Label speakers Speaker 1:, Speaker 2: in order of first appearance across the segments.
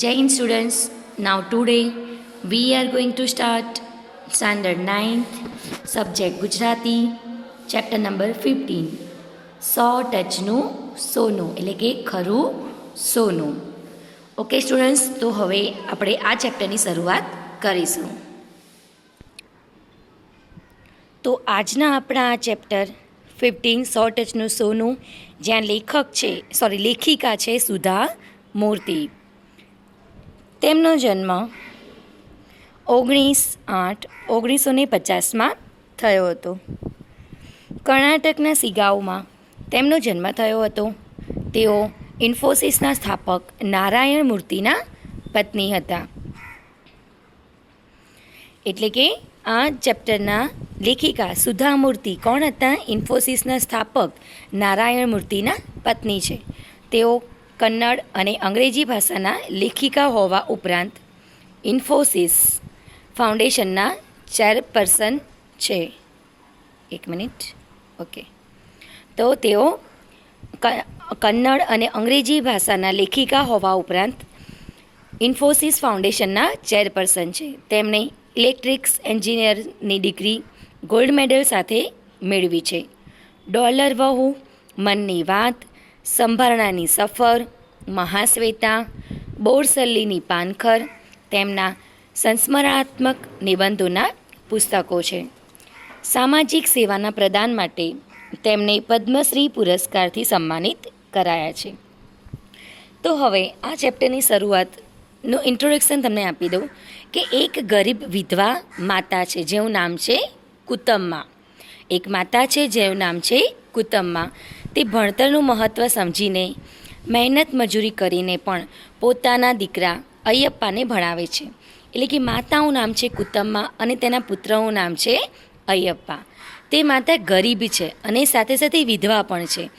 Speaker 1: Jain students, now today we are going to start standard 9th subject Gujarati chapter number 15 સો ટચનું સોનું એટલે કે ખરું સોનું ઓકે સ્ટુડન્ટ્સ તો હવે આપણે આ ચેપ્ટરની શરૂઆત કરીશું. તો આજના આપણા આ ચેપ્ટર ફિફ્ટીન સો ટચનું સોનું જ્યાં લેખક છે સોરી લેખિકા છે સુધા મૂર્તિ. તેમનો જન્મ ઓગણીસ આઠ ઓગણીસો ને પચાસમાં થયો હતો. કર્ણાટકના સિગાઓમાં તેમનો જન્મ થયો હતો. તેઓ ઇન્ફોસિસના સ્થાપક નારાયણ મૂર્તિના પત્ની હતા. એટલે કે આ ચેપ્ટરના લેખિકા સુધા મૂર્તિ કોણ હતા? ઇન્ફોસિસના સ્થાપક નારાયણ મૂર્તિના પત્ની છે. તેઓ કન્નડ અને અંગ્રેજી ભાષાના લેખિકા હોવા ઉપરાંત ઇન્ફોસિસ ફાઉન્ડેશનના ચેરપર્સન છે. એક મિનિટ. ઓકે. તો તેઓ કન્નડ અને અંગ્રેજી ભાષાના લેખિકા હોવા ઉપરાંત ઇન્ફોસિસ ફાઉન્ડેશનના ચેરપર્સન છે. તેમણે ઇલેક્ટ્રિક્સ એન્જિનિયરની ડિગ્રી ગોલ્ડ મેડલ સાથે મેળવી છે. ડોલર વહુ, મનની વાત સંભારણાની સફર, મહાશ્વેતા, બોરસલ્લીની પાનખર, તેમના સંસ્મરણાત્મક નિબંધોના પુસ્તકો છે. સામાજિક સેવાના પ્રદાન માટે તેમને પદ્મશ્રી પુરસ્કારથી સન્માનિત કરાયા છે. તો હવે આ ચેપ્ટરની શરૂઆતનું ઇન્ટ્રોડક્શન તમને આપી દઉં કે એક ગરીબ વિધવા માતા છે, જેનું નામ છે કુતમ્મા. એક માતા છે, જેનું નામ છે કુતમ્મા. તે ભણતરનું મહત્ત્વ સમજીને મહેનત મજૂરી કરીને પણ પોતાના દીકરા અયપ્પાને ભણાવે છે. એટલે કે માતાનું નામ છે કુતમ્મા અને તેના પુત્રનું નામ છે અયપ્પા. તે માતા ગરીબ છે અને સાથે સાથે વિધવા પણ છે.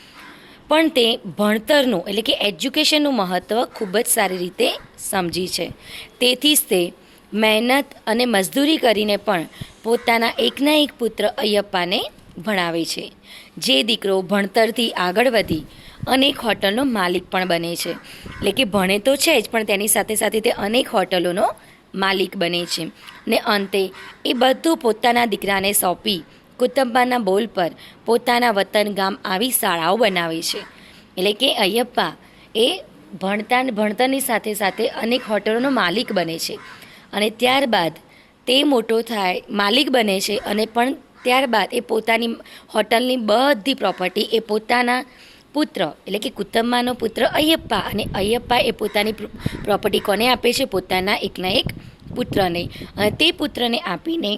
Speaker 1: પણ તે ભણતરનું એટલે કે એજ્યુકેશનનું મહત્ત્વ ખૂબ જ સારી રીતે સમજી છે. તેથી જ તે મહેનત અને મજદૂરી કરીને પણ પોતાના એકના એક પુત્ર અયપ્પાને ભણાવે છે. જે દીકરો ભણતરથી આગળ વધી અનેક હોટલનો માલિક પણ બને છે. એટલે કે ભણે તો છે જ, પણ તેની સાથે સાથે તે અનેક હોટલોનો માલિક બને છે. ને અંતે, એ બધું પોતાના દીકરાને સોંપી કુતંબાના બોલ પર પોતાના વતન ગામ આવી શાળાઓ બનાવે છે. એટલે કે અયપ્પા એ ભણતા ભણતરની સાથે સાથે અનેક હોટલોનો માલિક બને છે. અને ત્યારબાદ તે મોટો થાય, માલિક બને છે અને પણ ત્યારબાદ એ પોતાની હોટલની બધી પ્રોપર્ટી એ પોતાના પુત્ર, એટલે કે કુતમ્માનો પુત્ર અયપ્પા અને અયપ્પા એ પોતાની પ્રોપર્ટી કોને આપે છે? પોતાના એકના એક પુત્રને. અને તે પુત્રને આપીને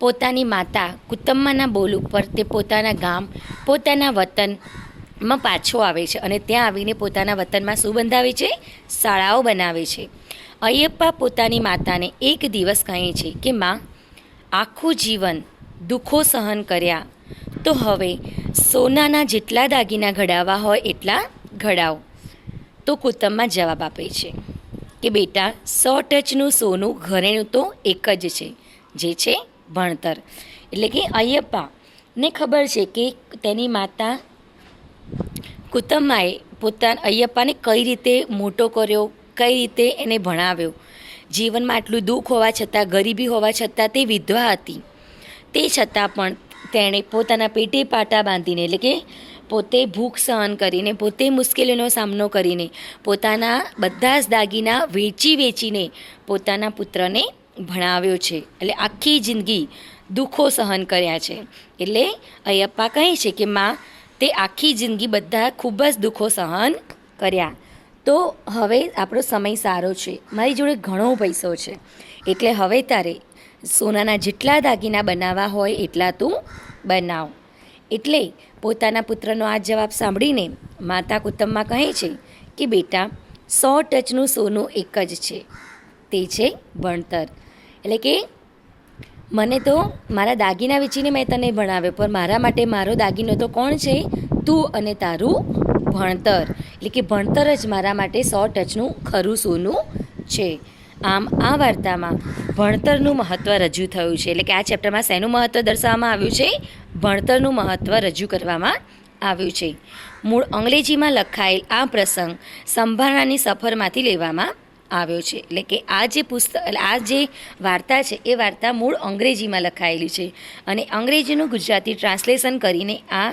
Speaker 1: પોતાની માતા કુતમ્માના બોલ ઉપર તે પોતાના ગામ, પોતાના વતનમાં પાછો આવે છે અને ત્યાં આવીને પોતાના વતનમાં શું બંધાવે છે? શાળાઓ બનાવે છે. અયપ્પા પોતાની માતાને એક દિવસ કહે છે કે, માં, આખું જીવન દુઃખો સહન કર્યા. તો હવે સોનાના જેટલા દાગીના ઘડાવવા હોય એટલા ઘડાવ. તો કુતમમાં જવાબ આપે છે કે બેટા, સો ટચનું સોનું ઘરેણું તો એક જ છે, જે છે ભણતર. એટલે કે અયપ્પાને ખબર છે કે તેની માતા કુતમ્માએ પોતા અયપ્પાને કઈ રીતે મોટો કર્યો, કઈ રીતે એને ભણાવ્યો? જીવનમાં આટલું દુઃખ હોવા છતાં, ગરીબી હોવા છતાં તે વિધવા હતી. તે છતાં પણ તેણે પોતાના પેટે પાટા બાંધીને, એટલે કે પોતે ભૂખ સહન કરીને, પોતે મુશ્કેલીનો સામનો કરીને, પોતાના બધા જ દાગીના વેચી વેચીને પોતાના પુત્રને ભણાવ્યો છે. એટલે આખી જિંદગી દુઃખો સહન કર્યા છે. એટલે અયપ્પા કહે છે કે, માં, તે આખી જિંદગી બધા ખૂબ જ દુઃખો સહન કર્યા. તો હવે આપણો સમય સારો છે. મારી જોડે ઘણો પૈસો છે. એટલે હવે તારે સોનાના જેટલા દાગીના બનાવવા હોય એટલા તું બનાવ. એટલે પોતાના પુત્રનો આ જવાબ સાંભળીને માતા કુતમમાં કહે છે કે, બેટા, સો ટચનું સોનું એક જ છે. તે છે ભણતર. એટલે કે, મને તો મારા દાગીના વેચીને મેં તને ભણાવ્યો, પણ મારા માટે મારો દાગીનો તો કોણ છે? તું અને તારું ભણતર. એટલે કે, ભણતર જ મારા માટે સો ટચનું ખરું સોનું છે. આમ આ વાર્તામાં ભણતરનું મહત્ત્વ રજૂ થયું છે. એટલે કે આ ચેપ્ટરમાં શેનું મહત્ત્વ દર્શાવવામાં આવ્યું છે? ભણતરનું મહત્ત્વ રજૂ કરવામાં આવ્યું છે. મૂળ અંગ્રેજીમાં લખાયેલ આ પ્રસંગ સંભારણાની સફરમાંથી લેવામાં આવ્યો છે. એટલે કે આ જે પુસ્તક આ જે વાર્તા છે, એ વાર્તા મૂળ અંગ્રેજીમાં લખાયેલી છે. અને અંગ્રેજીનું ગુજરાતી ટ્રાન્સલેશન કરીને આ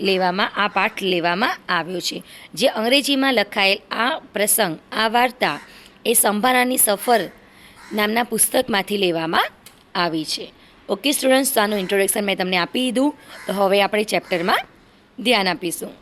Speaker 1: લેવામાં, આ પાઠ લેવામાં આવ્યો છે. જે અંગ્રેજીમાં લખાયેલ આ પ્રસંગ, આ વાર્તા એ સંભારાની સફર નામના પુસ્તકમાંથી લેવામાં આવી છે. ઓકે સ્ટુડન્ટ્સ તો આનું ઇન્ટ્રોડક્શન મેં તમને આપી દીધું. તો હવે આપણે ચેપ્ટરમાં ધ્યાન આપીશું.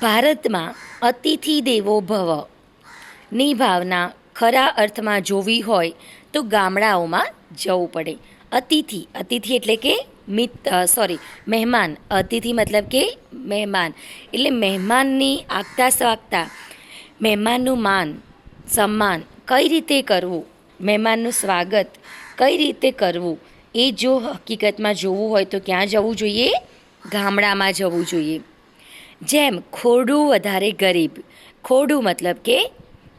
Speaker 1: ભારતમાં અતિથિ દેવો ભવની ભાવના ખરા અર્થમાં જોવી હોય તો ગામડાઓમાં જવું પડે. અતિથિ અતિથિ એટલે કે મિત સોરી મહેમાન. અતિથિ મતલબ કે મહેમાન. એટલે મહેમાનની આગતા સ્વાગતા, મહેમાનનું માન, સન્માન કઈ રીતે કરવું? મહેમાનનું સ્વાગત કઈ રીતે કરવું? એ જો હકીકતમાં જોવું હોય તો ક્યાં જવું જોઈએ? ગામડામાં જવું જોઈએ. જેમ ખોડું વધારે ગરીબ, ખોડું મતલબ કે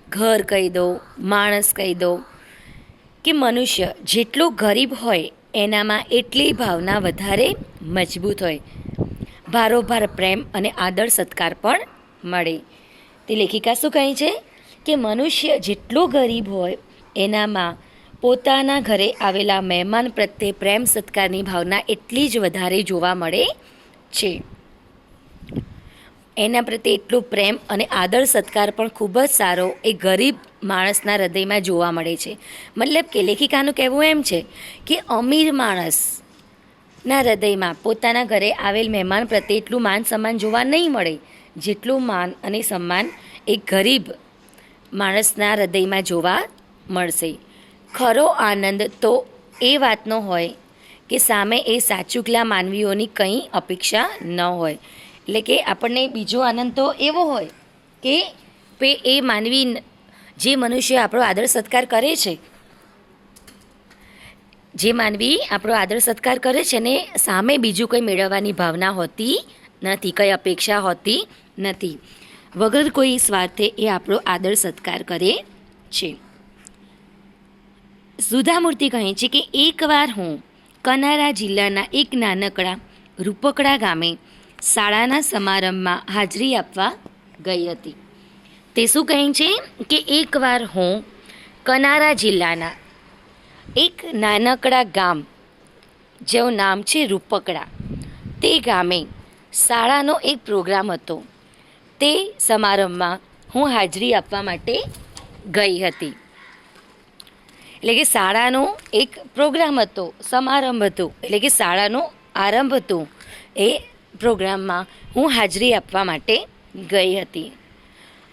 Speaker 1: ઘર કહી દો, માણસ કહી દો, કે મનુષ્ય જેટલો ગરીબ હોય એનામાં એટલી ભાવના વધારે મજબૂત હોય. ભારોભાર પ્રેમ અને આદર સત્કાર પણ મળે. તે લેખિકા શું કહે છે? કે મનુષ્ય જેટલો ગરીબ હોય, એનામાં પોતાના ઘરે આવેલા મહેમાન પ્રત્યે પ્રેમ સત્કારની ભાવના એટલી જ વધારે જોવા મળે છે. એના પ્રત્યે એટલો પ્રેમ અને આદર સત્કાર પણ ખૂબ જ સારો એ ગરીબ માણસના હૃદયમાં જોવા મળે છે. મતલબ કે લેખિકાનું કહેવું એમ છે કે અમીર માણસના હૃદયમાં પોતાના ઘરે આવેલ મહેમાન પ્રત્યે એટલું માન સન્માન જોવા નહીં મળે, જેટલું માન અને સન્માન એ ગરીબ માણસના હૃદયમાં જોવા મળશે. ખરો આનંદ તો એ વાતનો હોય કે સામે એ સાચુકલા માનવીઓની કંઈ અપેક્ષા ન હોય. એટલે કે આપણને બીજો આનંદ તો એવો હોય કે પે એ માનવી જે મનુષ્ય આપણો આદર સત્કાર કરે છે, જે માનવી આપણો આદર સત્કાર કરે છે ને સામે બીજું કંઈ મેળવવાની ભાવના હોતી નથી, કંઈ અપેક્ષા હોતી નથી. વગર કોઈ સ્વાર્થે એ આપણો આદર સત્કાર કરે છે. સુધામૂર્તિ કહે છે કે એકવાર હું કનારા જિલ્લાના એક નાનકડા રૂપકડા ગામે શાળાના સમારંભમાં હાજરી આપવા ગઈ હતી. તે શું કહે છે કે એકવાર હું કનારા જિલ્લાના એક નાનકડા ગામ જેવું નામ છે રૂપકડા, તે ગામે શાળાનો એક પ્રોગ્રામ હતો. તે સમારંભમાં હું હાજરી આપવા માટે ગઈ હતી. એટલે કે શાળાનો એક પ્રોગ્રામ હતો, સમારંભ હતો. એટલે કે શાળાનો આરંભ હતો એ પ્રોગ્રામમાં હું હાજરી આપવા માટે ગઈ હતી.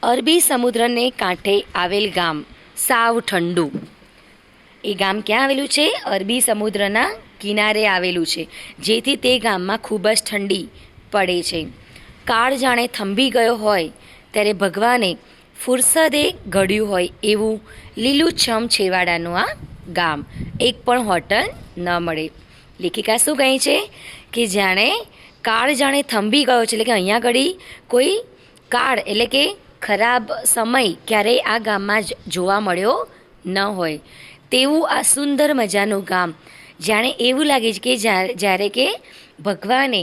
Speaker 1: અરબી સમુદ્રને કાંઠે આવેલ ગામ, સાવ ઠંડુ. એ ગામ ક્યાં આવેલું છે? અરબી સમુદ્રના કિનારે આવેલું છે, જેથી તે ગામમાં ખૂબ જ ઠંડી પડે છે. કાળ જાણે થંભી ગયો હોય, ત્યારે ભગવાને ફુરસદે ઘડ્યું હોય એવું લીલુંછમ છેવાડાનું આ ગામ. એક પણ હોટલ ન મળે. લેખિકા શું કહે છે? કે જાણે કાળ જાણે થંભી ગયો છે, એટલે કે અહીંયા ઘડી કોઈ કાળ, એટલે કે ખરાબ સમય ક્યારેય આ ગામમાં જ જોવા મળ્યો ન હોય. તેવું આ સુંદર મજાનું ગામ. જાણે એવું લાગે છે કે જ્યારે કે ભગવાને,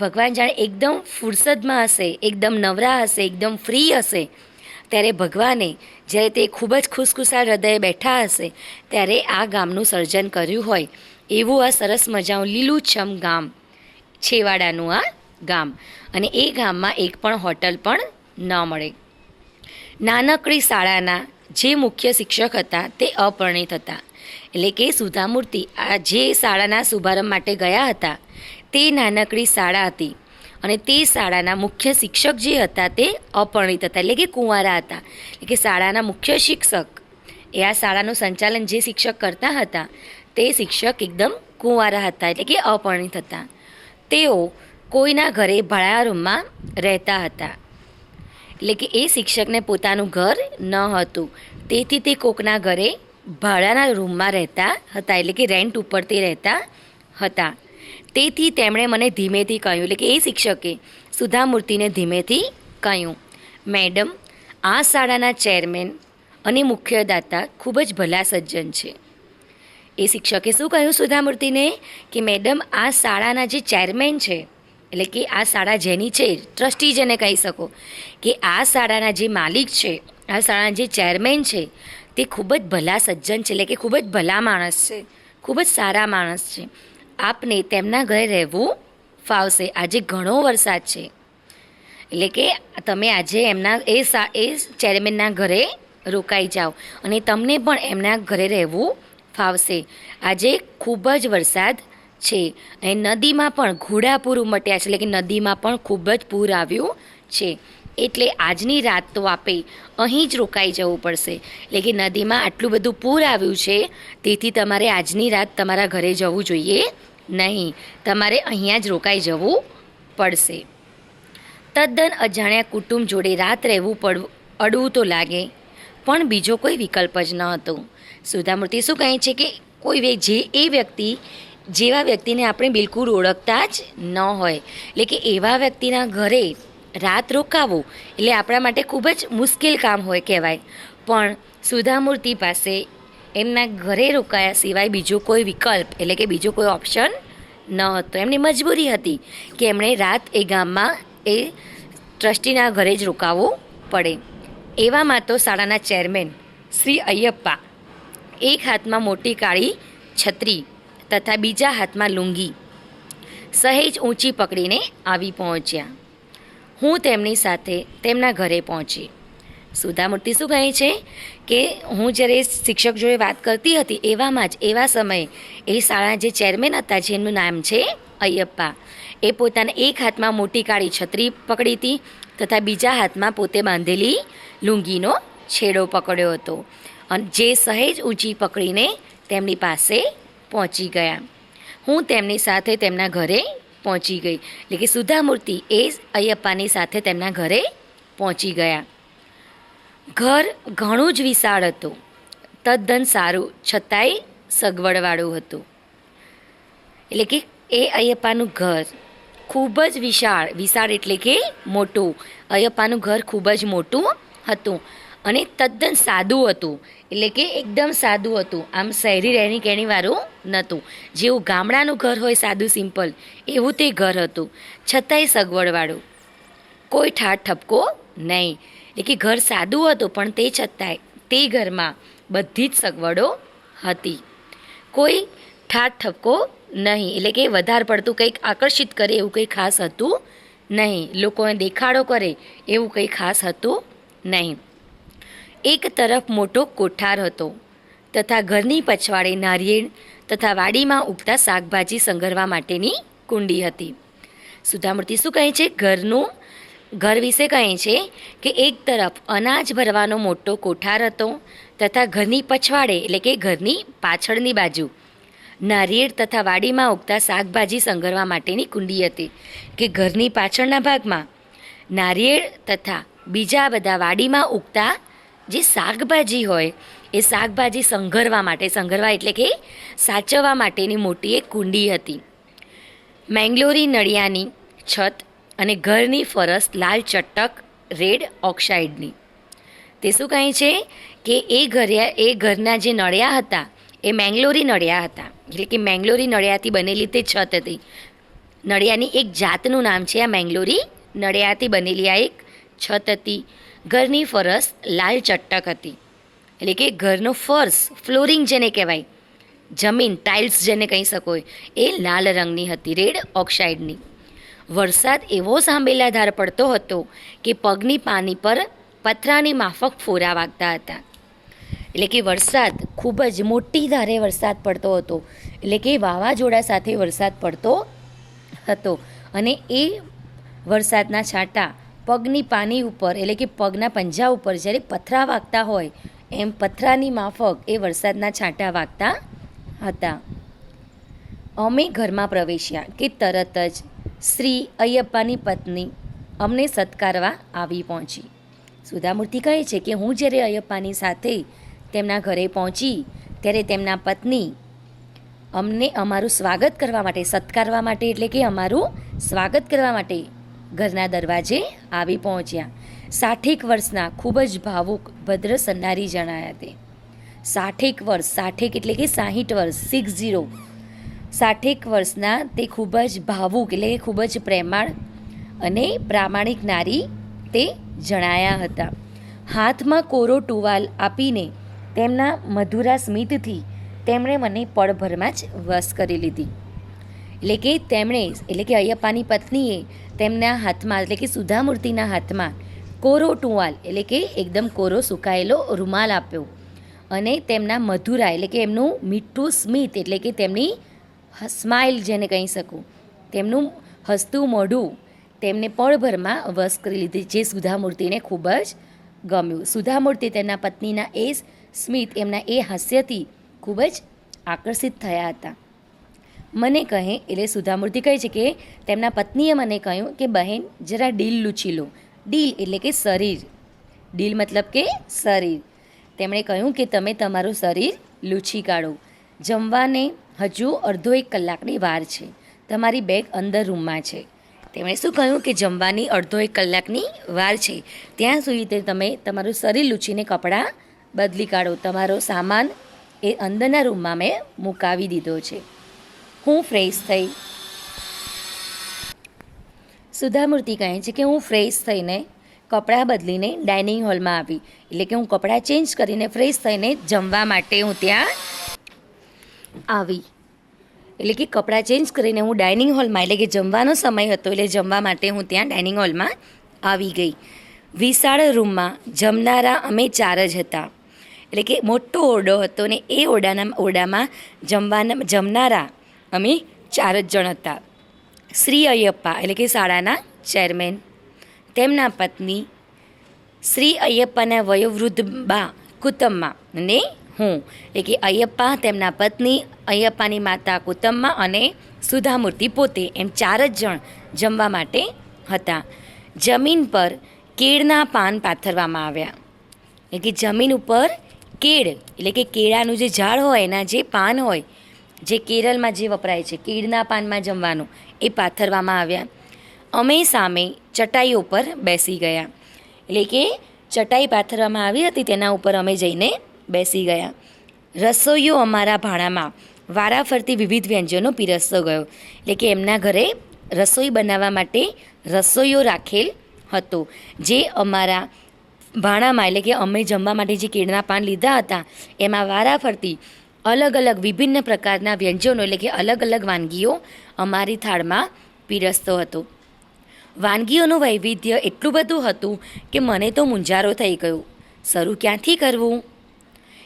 Speaker 1: ભગવાન જાણે એકદમ ફુરસદમાં હશે, એકદમ નવરા હશે, એકદમ ફ્રી હશે. ત્યારે ભગવાને, જ્યારે તે ખૂબ જ ખુશખુશાલ હૃદયે બેઠા હશે, ત્યારે આ ગામનું સર્જન કર્યું હોય. એવું આ સરસ મજાનું લીલુંછમ ગામ, છેવાડાનું આ ગામ. અને એ ગામમાં એક પણ હોટલ પણ ન મળે. નાનકડી શાળાના જે મુખ્ય શિક્ષક હતા, તે અપરિણિત હતા. એટલે કે સુધામૂર્તિ આ જે શાળાના શુભારંભ માટે ગયા હતા, તે નાનકડી શાળા હતી. અને તે શાળાના મુખ્ય શિક્ષક જે હતા, તે અપરિણિત હતા, એટલે કે કુંવારા હતા. એટલે કે શાળાના મુખ્ય શિક્ષક. એ આ શાળાનું સંચાલન જે શિક્ષક કરતા હતા, તે શિક્ષક એકદમ કુંવારા હતા, એટલે કે અપરિણિત હતા. તેઓ કોઈના ઘરે ભાડા રૂમમાં રહેતા હતા. એટલે કે એ શિક્ષકને પોતાનું ઘર ન હતું. તેથી તે કોકના ઘરે ભાડાના રૂમમાં રહેતા હતા, એટલે કે રેન્ટ ઉપર તે રહેતા હતા. તેથી તેમણે મને ધીમેથી કહ્યું, એટલે કે એ શિક્ષકે સુધામૂર્તિને ધીમેથી કહ્યું, મેડમ, આ શાળાના ચેરમેન અને મુખ્યદાતા ખૂબ જ ભલા સજ્જન છે. એ શિક્ષકે શું કહ્યું સુધામૂર્તિને? કે મેડમ, આ શાળાના જે ચેરમેન છે એટલે કે આ શાળા જેની છે, ટ્રસ્ટી જેને કહી શકો. કે આ શાળાના જે માલિક છે, આ શાળાના જે ચેરમેન છે, તે ખૂબ જ ભલા સજ્જન છે, એટલે કે ખૂબ જ ભલા માણસ છે, ખૂબ જ સારા માણસ છે. આપને તેમના ઘરે રહેવું ફાવશે. આજે ઘણો વરસાદ છે. એટલે કે તમે આજે એમના, એ સા, એ ચેરમેનના ઘરે રોકાઈ જાઓ અને તમને પણ એમના ઘરે રહેવું ફાવશે. આજે ખૂબ જ વરસાદ છે. અને નદીમાં પણ ઘોડાપૂર ઉમટ્યા છે. એટલે કે નદીમાં પણ ખૂબ જ પૂર આવ્યું છે. એટલે આજની રાત તો આપે અહીં જ રોકાઈ જવું પડશે. એટલે કે નદીમાં આટલું બધું પૂર આવ્યું છે, તેથી તમારે આજની રાત તમારા ઘરે જવું જોઈએ નહીં. તમારે અહીંયા જ રોકાઈ જવું પડશે. તદ્દન અજાણ્યા કુટુંબ જોડે રાત રહેવું પડ, અડવું તો લાગે, પણ બીજો કોઈ વિકલ્પ જ ન હતો. સુધામૂર્તિ શું કહે છે કે કોઈ જે એ વ્યક્તિ જેવા વ્યક્તિને આપણે બિલકુલ ઓળખતા જ ન હોય. એટલે કે એવા વ્યક્તિના ઘરે રાત રોકાવું એટલે આપણા માટે ખૂબ જ મુશ્કેલ કામ હોય કહેવાય. પણ સુધામૂર્તિ પાસે એમના ઘરે રોકાયા સિવાય બીજો કોઈ વિકલ્પ એટલે કે બીજો કોઈ ઓપ્શન ન હતો. એમની મજબૂરી હતી કે એમણે રાત એ ગામમાં એ ટ્રસ્ટીના ઘરે જ રોકાવવું પડે. એવામાં તો શાળાના ચેરમેન શ્રી અય્યપ્પા એક હાથમાં મોટી કાળી છત્રી તથા બીજા હાથમાં લુંગી. સહેજ ઊંચી પકડીને આવી પહોંચ્યા. હું તેમની સાથે તેમના ઘરે પહોંચી. સુધામૂર્તિ શું કહે છે? કે હું જ્યારે શિક્ષક જોડે વાત કરતી હતી, એવામાં જ, એવા સમયે, એ શાળા જે ચેરમેન હતા, જેમનું નામ છે અયપ્પા, એ પોતાના એક હાથમાં મોટી કાળી છત્રી પકડી હતી તથા બીજા હાથમાં પોતે બાંધેલી લુંગીનો છેડો પકડ્યો હતો. અને જે સહેજ ઊંચી પકડીને તેમની પાસે પહોંચી ગયા. હું તેમની સાથે તેમના ઘરે પહોંચી ગઈ. એટલે કે સુધામૂર્તિ એ અયપ્પાની સાથે તેમના ઘરે પહોંચી ગયા. ઘર ઘણું જ વિશાળ હતું. તદ્દન સારું, છતાંય સગવડવાળું હતું. એટલે કે એ અયપ્પાનું ઘર ખૂબ જ વિશાળ વિશાળ એટલે કે મોટું. અયપ્પાનું ઘર ખૂબ જ મોટું હતું. અને તદ્દન સાદું હતું. એટલે કે એકદમ સાદું હતું. આમ શહેરી રહેણી કહેણીવાળું નહોતું. જેવું ગામડાનું ઘર હોય સાદું સિમ્પલ, એવું તે ઘર હતું. છતાંય સગવડવાળું. કોઈ ઠાઠ ઠપકો નહીં. એટલે કે ઘર સાદું હતું, પણ તે છતાંય, તે ઘરમાં બધી જ સગવડો હતી. કોઈ ઠાઠ ઠપકો નહીં. એટલે કે વધારે પડતું કંઈક આકર્ષિત કરે એવું કંઈ ખાસ હતું નહીં. લોકોને દેખાડો કરે એવું કંઈ ખાસ હતું નહીં. એક તરફ મોટો કોઠાર હતો તથા ઘરની પછવાડે નારિયેળ તથા વાડીમાં ઉગતા શાકભાજી સંઘરવા માટેની કુંડી હતી. સુધામૂર્તિ શું કહે છે? ઘરનું, ઘર વિશે કહે છે કે એક તરફ અનાજ ભરવાનો મોટો કોઠાર હતો તથા ઘરની પછવાડે એટલે કે ઘરની પાછળની બાજુ નારિયેળ તથા વાડીમાં ઉગતા શાકભાજી સંઘરવા માટેની કુંડી હતી કે ઘરની પાછળના ભાગમાં નારિયેળ તથા બીજા બધા વાડીમાં ઉગતા જે શાકભાજી હોય, એ શાકભાજી સંઘરવા માટે, સંઘરવા એટલે કે સાચવવા માટેની મોટી એક કુંડી હતી. મેંગ્લોરી નળિયાની છત અને ઘરની ફરસ લાલ ચટક, રેડ ઓક્સાઇડની. તે શું કહે છે? કે એ ઘરે, એ ઘરના જે નળિયા હતા, એ મેંગ્લોરી નળિયા હતા. એટલે કે મેંગ્લોરી નળિયાથી બનેલી તે છત હતી. નળિયાની એક જાતનું નામ છે આ મેંગ્લોરી નળિયાથી બનેલી આ એક છત હતી. ઘરની ફરસ લાલ ચટક હતી. એટલે કે ઘરનો ફર્શ, ફ્લોરિંગ જેને કહેવાય. જમીન, ટાઇલ્સ જેને કહી શકો એ લાલ રંગની હતી, રેડ ઓક્સાઇડની. વરસાદ એવો સાંભેલાધાર પડતો હતો કે પગની પાની પર પથરાની માફક ફોરા વાગતા હતા. એટલે કે વરસાદ, ખૂબ જ મોટી ધારે વરસાદ પડતો હતો. એટલે કે વાવાઝોડા સાથે વરસાદ પડતો હતો. અને એ વરસાદના છાંટા પગની પાની ઉપર, એટલે કે પગના પંજા ઉપર જ્યારે પથરા વાગતા હોય, એમ પથરાની માફક એ વરસાદના છાંટા વાગતા હતા. અમે ઘરમાં પ્રવેશ્યા કે તરત જ શ્રી અયપ્પાની પત્ની અમને સત્કારવા આવી પહોંચી. સુધામૂર્તિ કહે છે કે હું જ્યારે અયપ્પાની સાથે તેમના ઘરે પહોંચી, ત્યારે તેમના પત્ની અમને અમારું સ્વાગત કરવા માટે, સત્કારવા માટે, એટલે કે અમારું સ્વાગત કરવા માટે ઘરના દરવાજે આવી પહોંચ્યા. સાઠેક વર્ષના ખૂબ જ ભાવુક ભદ્ર સન્નારી જણાયા તે. સાઠેક વર્ષ, સાઠેક એટલે કે સાહીઠ વર્ષ સિક્સ ઝીરો સાઠેક વર્ષના તે ખૂબ જ ભાવુક એટલે કે ખૂબ જ પ્રેમાળ અને પ્રામાણિક નારી તે જણાયા હતા. હાથમાં કોરો ટુવાલ આપીને તેમના મધુરા સ્મિતથી તેમણે મને પળભરમાં જ વશ કરી લીધી. એટલે કે તેમણે, એટલે કે અયપ્પાની પત્નીએ તેમના હાથમાં, એટલે કે સુધામૂર્તિના હાથમાં કોરો ટુવાલ, એટલે કે એકદમ કોરો સુકાયેલો રૂમાલ આપ્યો. અને તેમના મધુરા, એટલે કે એમનું મીઠું સ્મિત, એટલે કે તેમની સ્માઇલ જેને કહી શકું, તેમનું હસતું મોઢું તેમને પળભરમાં વશ કરી લીધી, જે સુધામૂર્તિને ખૂબ જ ગમ્યું. સુધામૂર્તિ તેમના પત્નીના એ સ્મિત, એમના એ હાસ્યથી ખૂબ જ આકર્ષિત થયા હતા. મને કહે, એટલે સુધામૂર્તિ કહે છે કે, તેમના પત્નીએ મને કહ્યું કે, બહેન, જરા ડીલ લૂછી લો. ડીલ એટલે કે શરીર. ડીલ મતલબ કે શરીર. તેમણે કહ્યું કે, તમે તમારું શરીર લૂછી કાઢો. જમવાને હજુ અડધો એક કલાકની વાર છે. તમારી બેગ અંદર રૂમમાં છે. તેમણે શું કહ્યું? કે, જમવાની અડધો એક કલાકની વાર છે. ત્યાં સુધી તમે તમારું શરીર લૂછીને કપડાં બદલી કાઢો. તમારો સામાન એ અંદરના રૂમમાં મેં મુકાવી દીધો છે. હું ફ્રેશ થઈ. સુધામૂર્તિ કહે છે કે હું ફ્રેશ થઈને કપડાં બદલીને ડાઇનિંગ હોલમાં આવી. એટલે કે હું કપડાં ચેન્જ કરીને ફ્રેશ થઈને જમવા માટે હું ત્યાં આવી. એટલે કે કપડાં ચેન્જ કરીને હું ડાઇનિંગ હોલમાં, એટલે કે જમવાનો સમય હતો, એટલે જમવા માટે હું ત્યાં ડાઇનિંગ હોલમાં આવી ગઈ. વિશાળ રૂમમાં જમનારા અમે ચાર જ હતા. એટલે કે મોટો ઓરડો હતો ને એ ઓરડાના, ઓરડામાં જમવાના, જમનારા અમે ચાર જ જણ હતા. શ્રી અયપ્પા એટલે કે શાળાના ચેરમેન તેમના પત્ની શ્રી અયપ્પાના વયોવૃદ્ધ બા કુટુંબમાં અને હું. એટલે કે અયપ્પા, તેમના પત્ની અયપ્પાની માતા કુતમ્મા અને સુધામૂર્તિ પોતે એમ ચાર જ જણ જમવા માટે હતા. જમીન પર કેળના પાન પાથરવામાં આવ્યા. એટલે કે જમીન ઉપર કેળ, એટલે કે કેળાનું જે ઝાડ હોય, એના જે પાન હોય જે કેરળમાં જે વપરાય છે કેળના પાનમાં જમવાનું, એ પાથરવામાં આવ્યા. અમે સામે ચટાઈઓ પર બેસી ગયા. એટલે કે ચટાઈ પાથરવામાં આવી હતી, તેના ઉપર અમે જઈને બેસી ગયા. રસોઈઓ અમારા ભાણામાં વારાફરતી વિવિધ વ્યંજનો પીરસતો ગયો. એટલે કે એમના ઘરે રસોઈ બનાવવા માટે રસોઈઓ રાખેલ હતો. જે અમારા ભાણામાં, એટલે કે અમે જમવા માટે જે કેળના પાન લીધા હતા, એમાં વારાફરતી અલગ અલગ વિભિન્ન પ્રકારના વ્યંજનો એટલે કે અલગ અલગ વાનગીઓ અમારી થાળમાં પીરસતો હતો. વાનગીઓનું વૈવિધ્ય એટલું બધું હતું કે મને તો મૂંઝારો થઈ ગયો. શરૂ ક્યાંથી કરવું?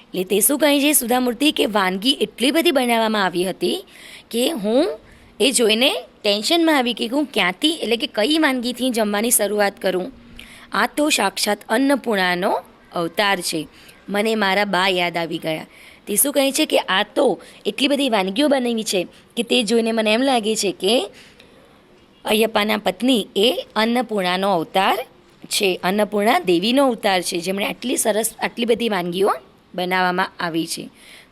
Speaker 1: એટલે તે શું કહે છે સુધામૂર્તિ કે વાનગી એટલી બધી બનાવવામાં આવી હતી કે હું એ જોઈને ટેન્શનમાં આવી કે હું ક્યાંથી એટલે કે કઈ વાનગીથી જમવાની શરૂઆત કરું? આ તો સાક્ષાત અન્નપૂર્ણાનો અવતાર છે. મને મારા બા યાદ આવી ગયા. તે શું કહે છે કે આ તો એટલી બધી વાનગીઓ બનાવી છે કે તે જોઈને મને એમ લાગે છે કે અયપ્પાના પત્ની એ અન્નપૂર્ણાનો અવતાર છે. અન્નપૂર્ણા દેવીનો અવતાર છે. જેમણે આટલી સરસ, આટલી બધી વાનગીઓ બનાવવામાં આવી છે.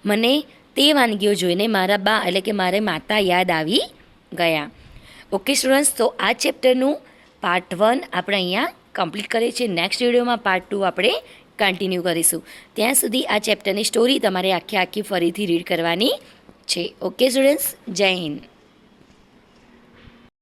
Speaker 1: મને તે વાનગીઓ જોઈને મારા બા એટલે કે મારે માતા યાદ આવી ગયા. ઓકે સ્ટુડન્ટ્સ તો આ ચેપ્ટરનું પાર્ટ વન આપણે અહીંયા કમ્પ્લીટ કરીએ છીએ. નેક્સ્ટ વિડીયોમાં પાર્ટ ટુ આપણે કન્ટિન્યુ કરીશું. ત્યાં સુધી આ ચેપ્ટરની સ્ટોરી તમારે આખી આખી ફરીથી રીડ કરવાની છે. ઓકે સ્ટુડન્ટ્સ જય હિન્દ.